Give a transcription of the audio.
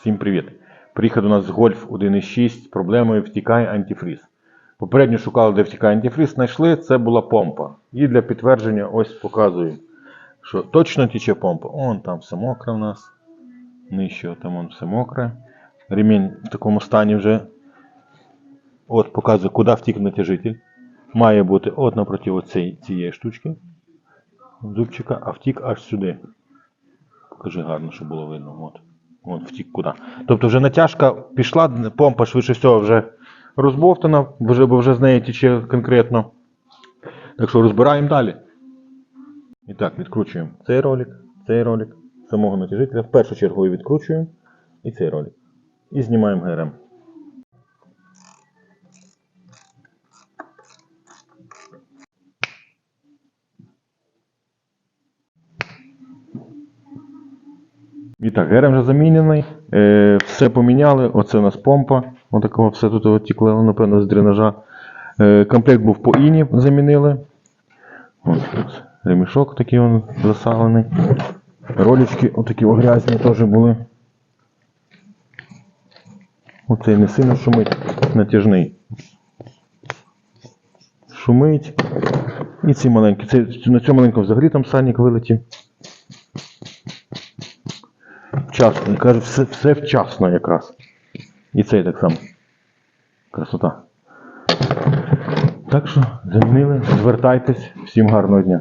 Всім привіт! Приїхав до нас Гольф 1.6 з проблемою втікає антифріз. Попередньо шукали, де втікає антифріз, знайшли, це була помпа. І для підтвердження ось показую, що точно тече помпа. Он там все мокре в нас. Нижче там он все мокре. Ремінь в такому стані вже. От показує, куди втік натяжитель. Має бути от напроти оцей, цієї штучки. Зубчика, а втік аж сюди. Покажи гарно, щоб було видно. От. От втік куди. Тобто вже натяжка пішла, помпа швидше всього вже розбовтана, вже, бо вже з неї тече конкретно. Так що розбираємо далі. І так, відкручуємо цей ролик, цей ролик, самого натяжителя. В першу чергу відкручуємо і цей ролик. І знімаємо ГРМ. І так, ГРМ вже замінений. Е, все поміняли. Оце у нас помпа. Отакого все тут отікло, напевно, з дренажа. Е, комплект був по іні замінили. Ось тут ремішок такий он засалений. Ролічки отакі грязні теж були. Оцей не сильно шумить, натяжний. Шумить. І ці маленькі. Це, на цьому маленькому взагалі там сальник вилетів. Вчасно. Каже, все, все вчасно якраз. І цей так само. Красота. Так що, замінили, звертайтесь. Всім гарного дня.